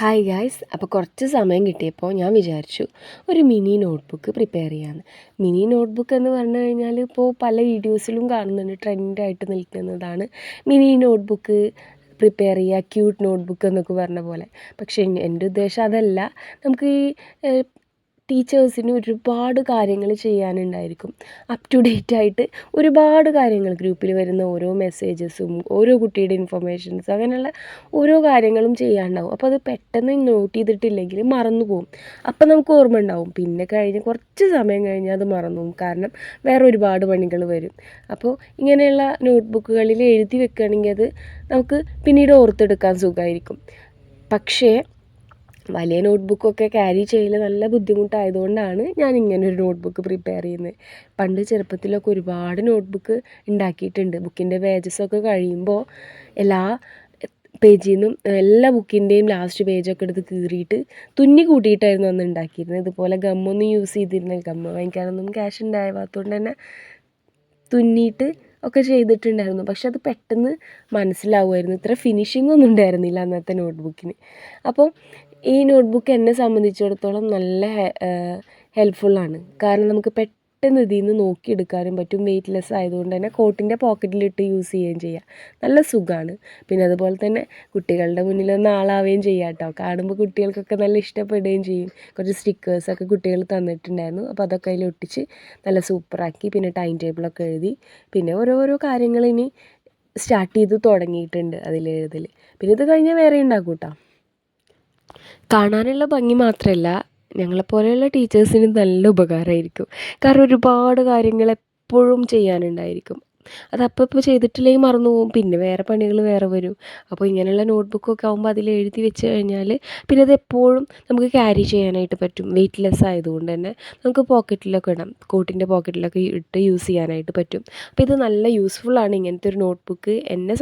Hi guys അപ്പോൾ കുറച്ച് സമയം കിട്ടിയപ്പോൾ ഞാൻ വിചാരിച്ചു ഒരു മിനി നോട്ട്ബുക്ക് പ്രിപ്പയർ ചെയ്യാമെന്ന് മിനി നോട്ട്ബുക്ക് എന്ന് പറഞ്ഞു കഴിഞ്ഞാൽ ഇപ്പോൾ പല വീഡിയോസിലും കാണുന്നുണ്ട് ട്രെൻഡായിട്ട് നിൽക്കുന്നതാണ്. മിനി നോട്ട്ബുക്ക് പ്രിപ്പയർ ചെയ്യുക ക്യൂട്ട് നോട്ട്ബുക്ക് എന്നൊക്കെ പറഞ്ഞ പോലെ. പക്ഷേ എന്റെ ഉദ്ദേശം അതല്ല. നമുക്ക് ഈ ടീച്ചേഴ്സിന് ഒരുപാട് കാര്യങ്ങൾ ചെയ്യാനുണ്ടായിരിക്കും. അപ് ടു ഡേറ്റ് ആയിട്ട് ഒരുപാട് കാര്യങ്ങൾ ഗ്രൂപ്പിൽ വരുന്ന ഓരോ മെസ്സേജസും ഓരോ കുട്ടിയുടെ ഇൻഫർമേഷൻസ് അങ്ങനെയുള്ള ഓരോ കാര്യങ്ങളും ചെയ്യാനുണ്ടാവും. അപ്പോൾ അത് പെട്ടെന്ന് നോട്ട് ചെയ്തിട്ടില്ലെങ്കിൽ മറന്നു പോകും അപ്പം നമുക്ക് ഓർമ്മ ഉണ്ടാവും പിന്നെ കഴിഞ്ഞ് കുറച്ച് സമയം കഴിഞ്ഞാൽ അത് മറന്നു പോകും കാരണം വേറെ ഒരുപാട് പണികൾ വരും. അപ്പോൾ ഇങ്ങനെയുള്ള നോട്ട്ബുക്കുകളിൽ എഴുതി വെക്കുകയാണെങ്കിൽ അത് നമുക്ക് പിന്നീട് ഓർത്തെടുക്കാൻ സുഖമായിരിക്കും പക്ഷേ വലിയ നോട്ട്ബുക്കൊക്കെ ക്യാരി ചെയ്യൽ നല്ല ബുദ്ധിമുട്ടായതുകൊണ്ടാണ് ഞാൻ ഇങ്ങനെ ഒരു നോട്ട്ബുക്ക് പ്രിപ്പയർ ചെയ്യുന്നത്. പണ്ട് ചെറുപ്പത്തിലൊക്കെ ഒരുപാട് നോട്ട്ബുക്ക് ഉണ്ടാക്കിയിട്ടുണ്ട്. ബുക്കിന്റെ പേജസൊക്കെ കഴിയുമ്പോൾ എല്ലാ പേജിൽ നിന്നും എല്ലാ ബുക്കിന്റെയും ലാസ്റ്റ് പേജൊക്കെ എടുത്ത് കീറിയിട്ട് തുന്നി കൂട്ടിയിട്ടായിരുന്നു അന്ന് ഉണ്ടാക്കിയിരുന്നത്. ഇതുപോലെ ഗമ്മൊന്നും യൂസ് ചെയ്തിരുന്നില്ല. ഗമ്മ് വാങ്ങിക്കാനൊന്നും ക്യാഷ് ഉണ്ടായതുകൊണ്ട് തന്നെ തുന്നിയിട്ട് ഒക്കെ ചെയ്തിട്ടുണ്ടായിരുന്നു. പക്ഷെ അത് പെട്ടെന്ന് മനസ്സിലാവുമായിരുന്നു. ഇത്ര ഫിനിഷിംഗ് ഒന്നും ഉണ്ടായിരുന്നില്ല അന്നത്തെ നോട്ട്ബുക്കിന്. അപ്പോൾ ഈ നോട്ട്ബുക്ക് എന്നെ സംബന്ധിച്ചിടത്തോളം നല്ല ഹെൽപ്ഫുള്ളാണ് കാരണം നമുക്ക് പെട്ടെന്ന് ഇതിൽ നിന്ന് നോക്കിയെടുക്കാനും പറ്റും. വെയ്റ്റ്ലെസ് ആയതുകൊണ്ട് തന്നെ കോട്ടിന്റെ പോക്കറ്റിലിട്ട് യൂസ് ചെയ്യുകയും ചെയ്യാം. നല്ല സുഖമാണ് പിന്നെ അതുപോലെ തന്നെ കുട്ടികളുടെ മുന്നിലൊന്ന് ആളാവുകയും ചെയ്യാം കേട്ടോ. കാണുമ്പോൾ കുട്ടികൾക്കൊക്കെ നല്ല ഇഷ്ടപ്പെടുകയും ചെയ്യും. കുറച്ച് സ്റ്റിക്കേഴ്സൊക്കെ കുട്ടികൾ തന്നിട്ടുണ്ടായിരുന്നു. അപ്പോൾ അതൊക്കെ അതിൽ ഒട്ടിച്ച് നല്ല സൂപ്പറാക്കി പിന്നെ ടൈം ടേബിളൊക്കെ എഴുതി. പിന്നെ ഓരോരോ കാര്യങ്ങൾ ഇനി സ്റ്റാർട്ട് ചെയ്ത് തുടങ്ങിയിട്ടുണ്ട് അതിൽ എഴുതൽ. പിന്നെ ഇത് കഴിഞ്ഞാൽ വേറെ ഉണ്ടാക്കും കേട്ടോ കാണാനുള്ള ഭംഗി മാത്രമല്ല ഞങ്ങളെപ്പോലെയുള്ള ടീച്ചേഴ്സിന് നല്ല ഉപകാരമായിരിക്കും കാരണം ഒരുപാട് കാര്യങ്ങൾ എപ്പോഴും ചെയ്യാനുണ്ടായിരിക്കും. അത് അപ്പോൾ ഇപ്പോൾ ചെയ്തിട്ടില്ലെങ്കിൽ മറന്നു പോകും പിന്നെ വേറെ പണികൾ വേറെ വരും. അപ്പോൾ ഇങ്ങനെയുള്ള നോട്ട്ബുക്കൊക്കെ ആകുമ്പോൾ അതിൽ എഴുതി വെച്ച് കഴിഞ്ഞാൽ പിന്നെ അത് എപ്പോഴും നമുക്ക് ക്യാരി ചെയ്യാനായിട്ട് പറ്റും. വെയ്റ്റ്ലെസ് ആയതുകൊണ്ട് തന്നെ നമുക്ക് പോക്കറ്റിലൊക്കെ ഇടാം. കോട്ടിന്റെ പോക്കറ്റിലൊക്കെ ഇട്ട് യൂസ് ചെയ്യാനായിട്ട് പറ്റും. അപ്പോൾ ഇത് നല്ല യൂസ്ഫുള്ളാണ് ഇങ്ങനത്തെ ഒരു നോട്ട്ബുക്ക്. എന്നെ